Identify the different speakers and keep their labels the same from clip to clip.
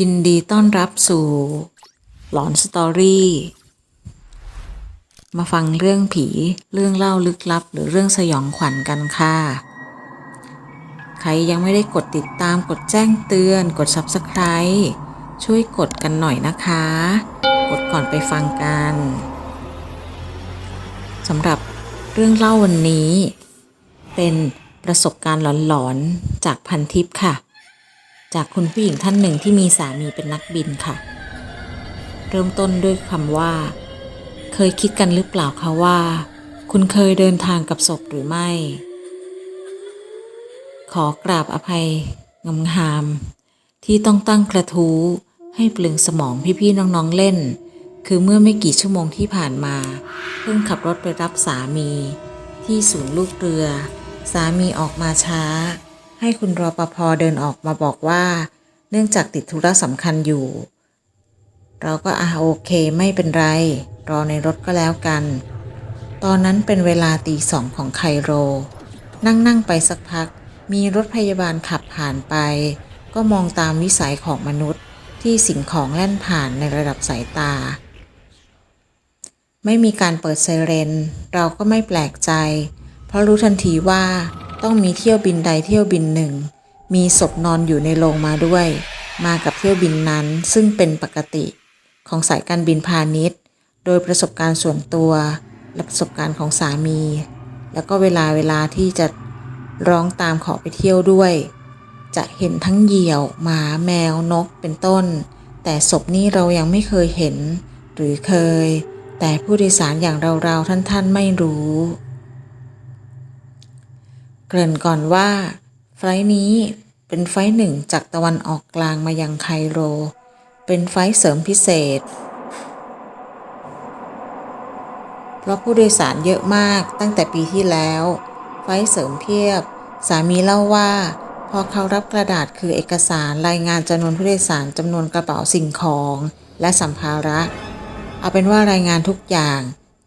Speaker 1: ยินดีต้อนรับสู่ หลอนสตอรี่ มาฟังเรื่องผี เรื่องเล่าลึกลับ หรือเรื่องสยองขวัญกันค่ะ ใครยังไม่ได้กดติดตามกดแจ้งเตือน กด Subscribe ช่วยกดกันหน่อยนะคะ กดก่อนไปฟังกันสำหรับเรื่องเล่าวันนี้ เป็นประสบการณ์หลอนๆจากพันทิปค่ะ จากคุณผู้หญิงท่านหนึ่งที่มีสามีเป็นนักบินค่ะ เริ่มต้นด้วยคำว่า เคยคิดกันหรือเปล่าคะว่า คุณเคยเดินทางกับศพหรือไม่ ขอกราบอภัยงามงาม ที่ต้องตั้งกระทู้ให้เปลืองสมองพี่ๆน้องๆเล่น คือเมื่อไม่กี่ชั่วโมงที่ผ่านมา เพิ่งขับรถไปรับสามี ที่ศูนย์ลูกเรือ สามีออกมาช้า ให้คุณรอปภเดินออกมาบอกว่า เนื่องจากติดธุระสำคัญอยู่ เราก็อาโอเคไม่เป็นไร รอในรถก็แล้วกัน ตอนนั้นเป็นเวลาตีสองของไคโร นั่งนั่งไปสักพัก มีรถพยาบาลขับผ่านไป ก็มองตามวิสัยของมนุษย์ที่สิ่งของแล่นผ่านในระดับสายตา ไม่มีการเปิดไซเรน เราก็ไม่แปลกใจ เพราะรู้ทันทีว่า ต้องมีเที่ยวบินใดเที่ยวบินหนึ่ง มีศพนอนอยู่ในโรงมาด้วย มากับเที่ยวบินนั้นซึ่งเป็นปกติของสายการบินพาณิชย์ โดยประสบการณ์ส่วนตัวและประสบการณ์ของสามี แล้วก็เวลาเวลาที่จะร้องตามขอไปเที่ยวด้วย จะเห็นทั้งเหยี่ยวหมาแมวนกเป็นต้น แต่ศพนี้เรายังไม่เคยเห็น หรือเคย แต่ผู้โดยสารอย่างเราๆท่านๆไม่รู้ เกริ่นก่อนว่า ไฟนี้เป็นไฟหนึ่งจากตะวันออกกลางมายังไคโร เป็นไฟเสริมพิเศษ เพราะผู้โดยสารเยอะมากตั้งแต่ปีที่แล้ว ไฟเสริมเพียบ สามีเล่าว่า พอเขารับกระดาษคือเอกสารรายงานจำนวนผู้โดยสารจำนวนกระเป๋าสิ่งของและสัมภาระ เอาเป็นว่ารายงานทุกอย่าง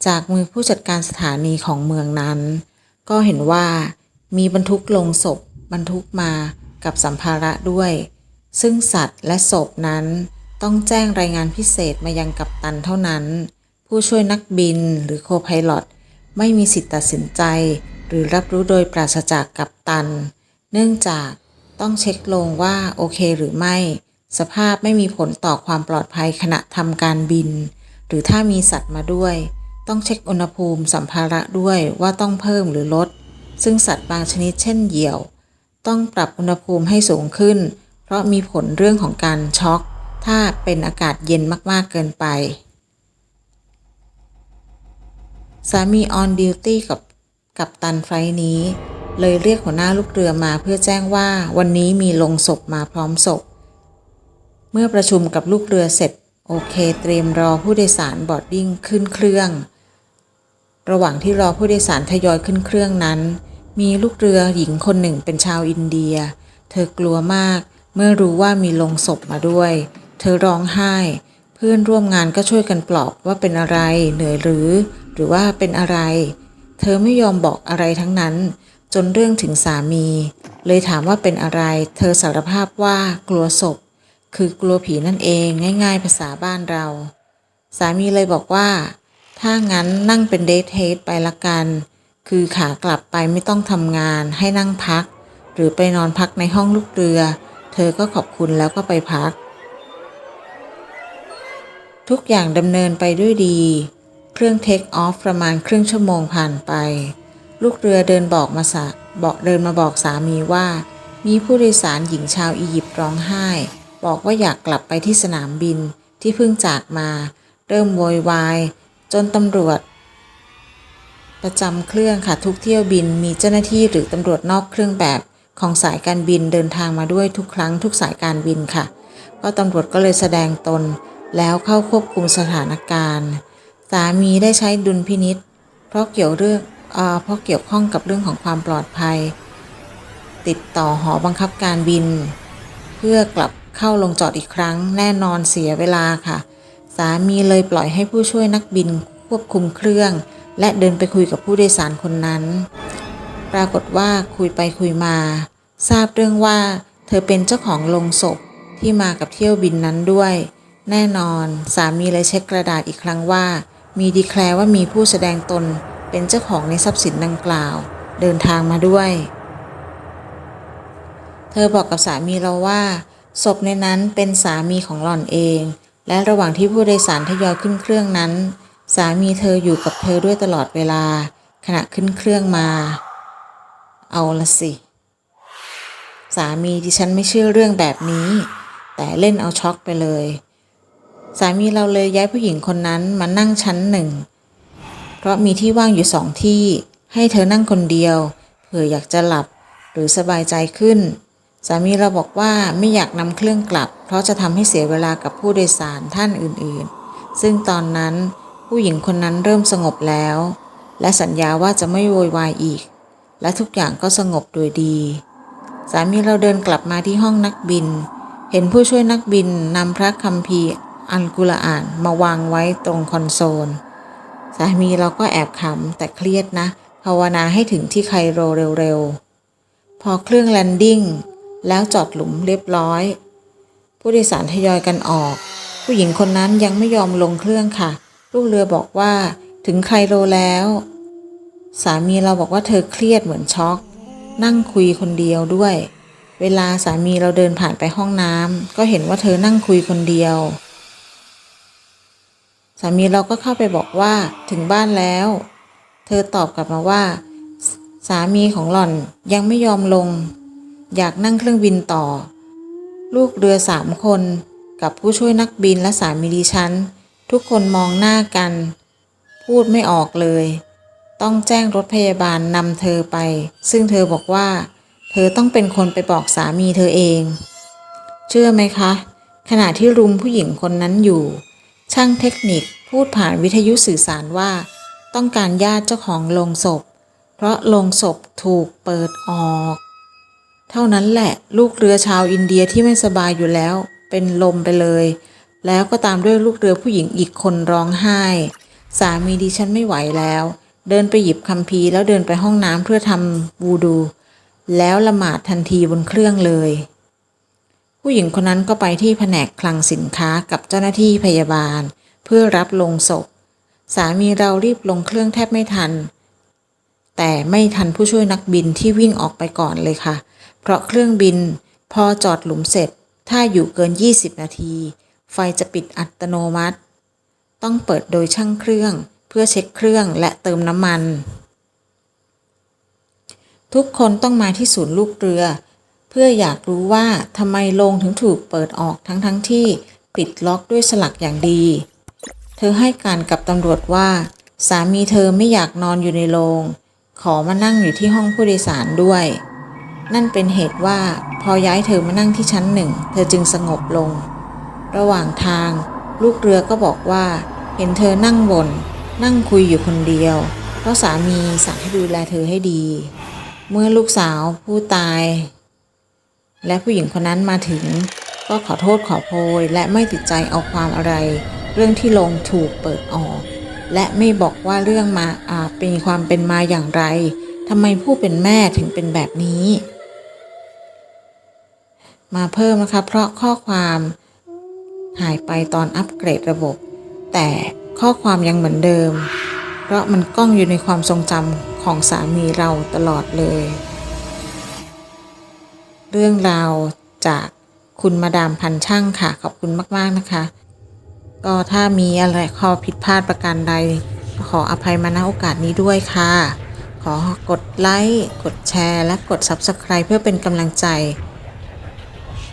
Speaker 1: จากมือผู้จัดการสถานีของเมืองนั้น ก็เห็นว่า มีบรรทุกลงศพบรรทุกมากับสัมภาระด้วย ซึ่งสัตว์และศพนั้นต้องแจ้งรายงานพิเศษมายังกัปตันเท่านั้น ผู้ช่วยนักบินหรือโคไพลอตไม่มีสิทธิ์ตัดสินใจ หรือรับรู้โดยปราศจากกัปตัน เนื่องจากต้องเช็คลงว่าโอเคหรือไม่ สภาพไม่มีผลต่อความปลอดภัยขณะทำการบิน หรือถ้ามีสัตว์มาด้วย ต้องเช็คอุณหภูมิสัมภาระด้วยว่าต้องเพิ่มหรือลด ซึ่งสัตว์บางชนิดเช่นเหยี่ยว ต้องปรับอุณหภูมิให้สูงขึ้น เพราะมีผลเรื่องของการช็อก ถ้าเป็นอากาศเย็นมากๆเกินไป สามีออนดิวตี้กับกับตันไฟนี้ เลยเรียกหัวหน้าลูกเรือมาเพื่อแจ้งว่าวันนี้มีลงศพมาพร้อมศพ เมื่อประชุมกับลูกเรือเสร็จโอเค เตรียมรอผู้โดยสารบอร์ดดิ้งขึ้นเครื่อง ระหว่างที่รอผู้โดยสารทยอยขึ้นเครื่องนั้น มีลูกเรือหญิงคนหนึ่งเป็นชาวอินเดีย เธอกลัวมาก เมื่อรู้ว่ามีลงศพมาด้วย เธอร้องไห้ เพื่อนร่วมงานก็ช่วยกันปลอบว่าเป็นอะไรเหนื่อยหรือ หรือว่าเป็นอะไร เธอไม่ยอมบอกอะไรทั้งนั้น จนเรื่องถึงสามี เลยถามว่าเป็นอะไร เธอสารภาพว่ากลัวศพ คือกลัวผีนั่นเองง่าย ๆ ภาษาบ้านเรา สามีเลยบอกว่า ถ้างั้นนั่งเป็นเดทเทสไปละกัน คือขากลับไปไม่ต้องทำงานให้นั่งพัก หรือไปนอนพักในห้องลูกเรือ เธอก็ขอบคุณแล้วก็ไปพัก ทุกอย่างดำเนินไปด้วยดี เครื่องเทคออฟประมาณครึ่งชั่วโมงผ่านไป ลูกเรือเดินบอกมาสะบอกเดินมาบอกสามีว่า มีผู้โดยสารหญิงชาวอียิปต์ร้องไห้ บอกว่าอยากกลับไปที่สนามบินที่เพิ่งจากมา เริ่มโวยวายจนตำรวจ ประจำเครื่องค่ะทุกเที่ยวบินมีเจ้าหน้าที่หรือตำรวจนอกเครื่องแบบของสายการบินเดินทางมาด้วยทุกครั้งทุกสายการบินค่ะ ก็ตำรวจก็เลยแสดงตน แล้วเข้าควบคุมสถานการณ์ สามีได้ใช้ดุลพินิษเพราะเกี่ยวเรื่องเอเพราะเกี่ยวข้องกับเรื่องของความปลอดภัย ติดต่อหอบังคับการบิน เพื่อกลับเข้าลงจอดอีกครั้ง แน่นอนเสียเวลาค่ะ สามีเลยปล่อยให้ผู้ช่วยนักบินควบคุมเครื่อง และเดินไปคุยกับผู้โดยสารคนนั้น ปรากฏว่าคุยไปคุยมา ทราบเรื่องว่า เธอเป็นเจ้าของโรงศพที่มากับเที่ยวบินนั้นด้วย แน่นอนสามีเลยเช็คกระดาษอีกครั้งว่า มีดีแคลว่ามีผู้แสดงตนเป็นเจ้าของในทรัพย์สินดังกล่าว เดินทางมาด้วย เธอบอกกับสามีเราว่า ศพในนั้นเป็นสามีของหล่อนเอง และระหว่างที่ผู้โดยสารทยอยขึ้นเครื่องนั้น สามีเธออยู่กับเธอด้วยตลอดเวลา ขณะขึ้นเครื่องมา เอาละสิ สามีดิฉันไม่เชื่อเรื่องแบบนี้ แต่เล่นเอาช็อกไปเลย สามีเราเลยย้ายผู้หญิงคนนั้นมานั่งชั้นหนึ่ง เพราะมีที่ว่างอยู่สองที่ให้เธอนั่งคนเดียวเผื่ออยากจะหลับหรือสบายใจขึ้น สามีเราบอกว่าไม่อยากนำเครื่องกลับ เพราะจะทำให้เสียเวลากับผู้โดยสารท่านอื่นๆ ซึ่งตอนนั้น ผู้หญิงคนนั้นเริ่มสงบแล้ว และสัญญาว่าจะไม่โวยวายอีก และทุกอย่างก็สงบโดยดี สามีเราเดินกลับมาที่ห้องนักบิน เห็นผู้ช่วยนักบินนำพระคัมภีร์อัลกุรอานมาวางไว้ตรงคอนโซล สามีเราก็แอบขำแต่เครียดนะ ภาวนาให้ถึงที่ไคโรเร็วๆ พอเครื่องแลนดิ้งแล้วจอดหลุมเรียบร้อย ผู้โดยสารทยอยกันออก ผู้หญิงคนนั้นยังไม่ยอมลงเครื่องค่ะ ลูกเรือบอกว่า ถึงไคโรแล้ว สามีเราบอกว่าเธอเครียดเหมือนช็อก นั่งคุยคนเดียวด้วย เวลาสามีเราเดินผ่านไปห้องน้ำก็เห็นว่าเธอนั่งคุยคนเดียว สามีเราก็เข้าไปบอกว่าถึงบ้านแล้ว เธอตอบกลับมาว่า สามีของหล่อนยังไม่ยอมลง อยากนั่งเครื่องบินต่อ ลูกเรือสามคนกับผู้ช่วยนักบินและสามีดิฉัน ทุกคนมองหน้ากัน พูดไม่ออกเลย ต้องแจ้งรถพยาบาลนำเธอไป ซึ่งเธอบอกว่า เธอต้องเป็นคนไปบอกสามีเธอเอง เชื่อไหมคะ ขณะที่รุมผู้หญิงคนนั้นอยู่ ช่างเทคนิคพูดผ่านวิทยุสื่อสารว่า ต้องการญาติเจ้าของโลงศพ เพราะโลงศพถูกเปิดออก เท่านั้นแหละลูกเรือชาวอินเดียที่ไม่สบายอยู่แล้ว เป็นลมไปเลย แล้วก็ตามด้วยลูกเรือผู้หญิงอีกคนร้องไห้ สามีดิฉันไม่ไหวแล้ว เดินไปหยิบคัมภีร์แล้วเดินไปห้องน้ำเพื่อทำวูดู แล้วละหมาดทันทีบนเครื่องเลย ผู้หญิงคนนั้นก็ไปที่แผนกคลังสินค้ากับเจ้าหน้าที่พยาบาล เพื่อรับลงศพ สามีเรารีบลงเครื่องแทบไม่ทัน แต่ไม่ทันผู้ช่วยนักบินที่วิ่งออกไปก่อนเลยค่ะ เพราะเครื่องบินพอจอดหลุมเสร็จ ถ้าอยู่เกิน 20 นาที ไฟจะปิดอัตโนมัติ ต้องเปิดโดยช่างเครื่อง เพื่อเช็คเครื่องและเติมน้ำมัน ทุกคนต้องมาที่ศูนย์ลูกเรือ เพื่ออยากรู้ว่าทำไมโรงถึงถูกเปิดออกทั้งทั้งที่ปิดล็อกด้วยสลักอย่างดี เธอให้การกับตำรวจว่า สามีเธอไม่อยากนอนอยู่ในโรง ขอมานั่งอยู่ที่ห้องผู้โดยสารด้วย นั่นเป็นเหตุว่าพอย้ายเธอมานั่งที่ชั้นหนึ่ง เธอจึงสงบลง ระหว่างทาง ลูกเรือก็บอกว่า เห็นเธอนั่งบน นั่งคุยอยู่คนเดียว เพราะสามีสั่งให้ดูแลเธอให้ดี เมื่อลูกสาวผู้ตาย และผู้หญิงคนนั้นมาถึง ก็ขอโทษขอโพยและไม่ติดใจเอาความอะไร เรื่องที่ลงถูกเปิดออก และไม่บอกว่าเรื่องมาอาเป็นความเป็นมาอย่างไรทำไมผู้เป็นแม่ถึงเป็นแบบนี้ มาเพิ่มนะคะ เพราะข้อความ หายไปตอนอัปเกรดระบบ แต่ข้อความยังเหมือนเดิม เพราะมันกล้องอยู่ในความทรงจำของสามีเราตลอดเลย เรื่องราวจากคุณมาดามพันช่างค่ะ ขอบคุณมาก ๆ นะคะ ก็ถ้ามีอะไรข้อผิดพลาดประการใด ขออภัยมาณโอกาสนี้ด้วยค่ะ ขอกดไลค์ กดแชร์ และกด Subscribe เพื่อเป็นกำลังใจ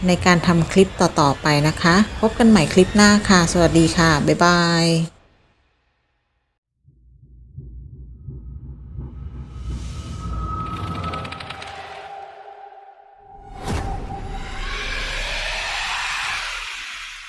Speaker 1: ในการทำคลิปต่อๆไปนะคะ พบกันใหม่คลิปหน้าค่ะ สวัสดีค่ะ บ๊ายบาย